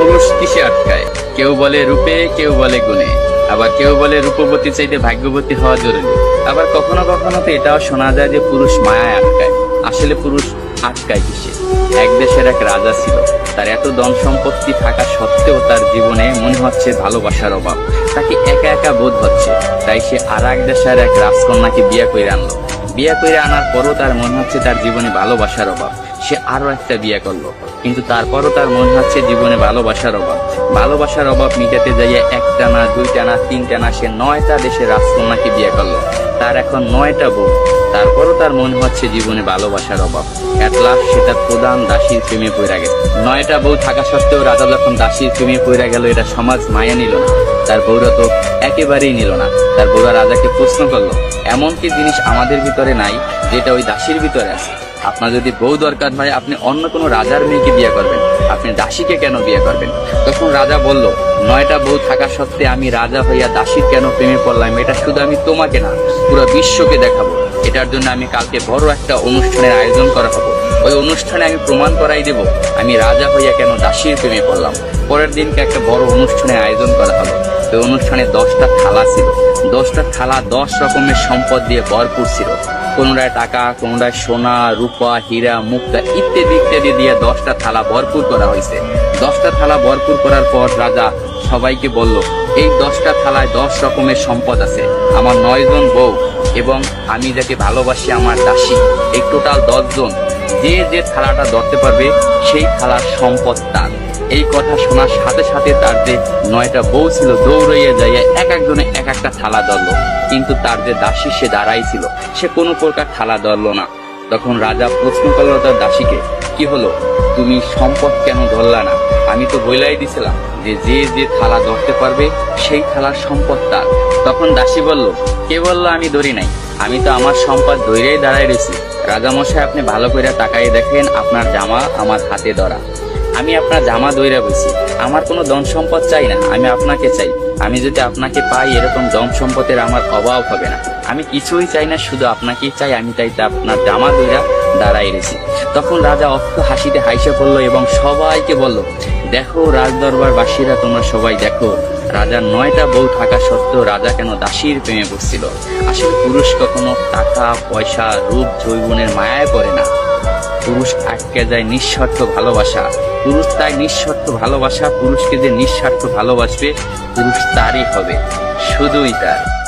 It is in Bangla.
পুরুষ কিসে আটকায়? কেউ বলে রূপে, কেউ বলে গুণে। আবার কেউ বলে রূপবতী চাইতে ভাগ্যবতী হওয়া জরুরি। আবার কখনো কখনো তো এটাও শোনা যায় যে পুরুষ মায়ায় আটকায়। আসলে পুরুষ আটকায় কিসে? এক দেশের এক রাজা ছিল। তার এত ধন সম্পত্তি থাকা সত্ত্বেও তার জীবনে মনে হচ্ছে ভালোবাসার অভাব। তাকে একা একা বোধ হচ্ছে। তাই সে আর এক দেশের এক রাজকন্যাকে বিয়ে করে আনলো। বিয়ে করে আনার পরও তার মনে হচ্ছে তার জীবনে ভালোবাসার অভাব। সে আরও একটা বিয়ে করল। কিন্তু তারপরও তার মনে হচ্ছে জীবনে ভালোবাসার অভাব। ভালোবাসার অভাব মিটাতে যাইয়ে একটা না, দুইটা না, তিনটা না, সে নয়টা দেশের রাজকন্যাকে বিয়ে করল। তার এখন নয়টা বউ। তারপরও তার মনে হচ্ছে জীবনে ভালোবাসার অভাব। লাস্ট সে তার প্রধান দাসীর প্রেমে পড়ে গেল। নয়টা বউ থাকা সত্ত্বেও রাজা যখন দাসীর প্রেমে পড়ে গেল, এটা সমাজ মায়া নিল না। তার বউরা তো একেবারেই নিল না। তার বউরা রাজাকে প্রশ্ন করল, এমন কি জিনিস আমাদের ভিতরে নাই, যেটা ওই দাসীর ভিতরে আছে? আপনার যদি বউ দরকার হয়, আপনি অন্য কোনো রাজার মেয়েকে বিয়ে করবেন। আপনি দাসীকে কেন বিয়ে করবেন? তখন রাজা বলল, নয়টা বউ থাকা সত্ত্বে আমি রাজা হইয়া দাসীর কেন প্রেমে পড়লাম? এটা শুধু আমি তোমাকে না, পুরো বিশ্বকে দেখাবো। এটার জন্য আমি কালকে বড় একটা অনুষ্ঠানের আয়োজন করা হব। ওই অনুষ্ঠানে আমি প্রমাণ করাই দেব, আমি রাজা হইয়া কেন দাসীর প্রেমে পড়লাম। পরের দিনকে একটা বড় অনুষ্ঠানের আয়োজন করা হলো। ওই অনুষ্ঠানে দশটা থালা ছিল। দশটা থালা, দশ রকমের সম্পদ দিয়ে ভরপুর ছিল। কোনোটায় টাকা, কোনোটায় সোনা, রূপা, হীরা, মুক্তা ইত্যাদি ইত্যাদি দিয়ে দশটা থালা ভরপুর করা হয়েছে। দশটা থালা ভরপুর করার পর রাজা সবাইকে বলল, এই দশটা থালায় দশ রকমের সম্পদ আছে। আমার নয়জন বউ এবং আমি যাকে ভালোবাসি, আমার দাসী। এই টোটাল দশ জন যে যে থালাটা ধরতে পারবে, সেই থালার সম্পদ তার। এই কথা শোনার সাথে সাথে তার যে নয়টা বউ ছিল, দৌড়াইয়া যাইয়া এক একজনে এক একটা থালা ধরলো। কিন্তু তার যে দাসী, সে দাঁড়াই ছিল। সে কোনো প্রকার থালা ধরলো না। তখন রাজা প্রশ্ন করল তার দাসীকে, কি হলো? তুমি সম্পদ কেন ধরলা না? আমি তো বইলাই দিছিলাম যে যে যে থালা ধরতে পারবে, সেই থালার সম্পদ তার। তখন দাসী বলল, কে বলল আমি ধরি নাই? আমি তো আমার সম্পদ ধৈরেই দাঁড়াই রয়েছি রাজামশাই, আপনি ভালো করে তাকাই দেখেন আপনার জামা আমার হাতে ধরা। আমি আপনার জামা দইরা বসি আমার কোনো ধন সম্পদ চাই না, আমি আপনাকে চাই। আমি যদি আপনাকে পাই, এরকম ধন সম্পদের আমার অভাব হবে না। আমি কিছুই চাই না, শুধু আপনাকেই চাই, আমি তাই আপনার জামা দইরা দাঁড়াই রেছি তখন রাজা অক্ষ হাসিতে হাইসে পড়ল এবং সবাইকে বলল, দেখো রাজদরবার বাসীরা তোমরা সবাই দেখো রাজার নয়টা বউ থাকা সত্ত্বেও রাজা কেন দাসীর প্রেমে বসছিল আসলে পুরুষ কখনো টাকা, পয়সা, রূপ, যৌবনের মায়ায় পড়ে না। পুরুষ আটকে যায় নিঃস্বার্থ ভালোবাসা। পুরুষ তাই নিঃস্বার্থ ভালোবাসা, পুরুষকে যে নিঃস্বার্থ ভালোবাসবে, পুরুষ তারই হবে, শুধুই তার।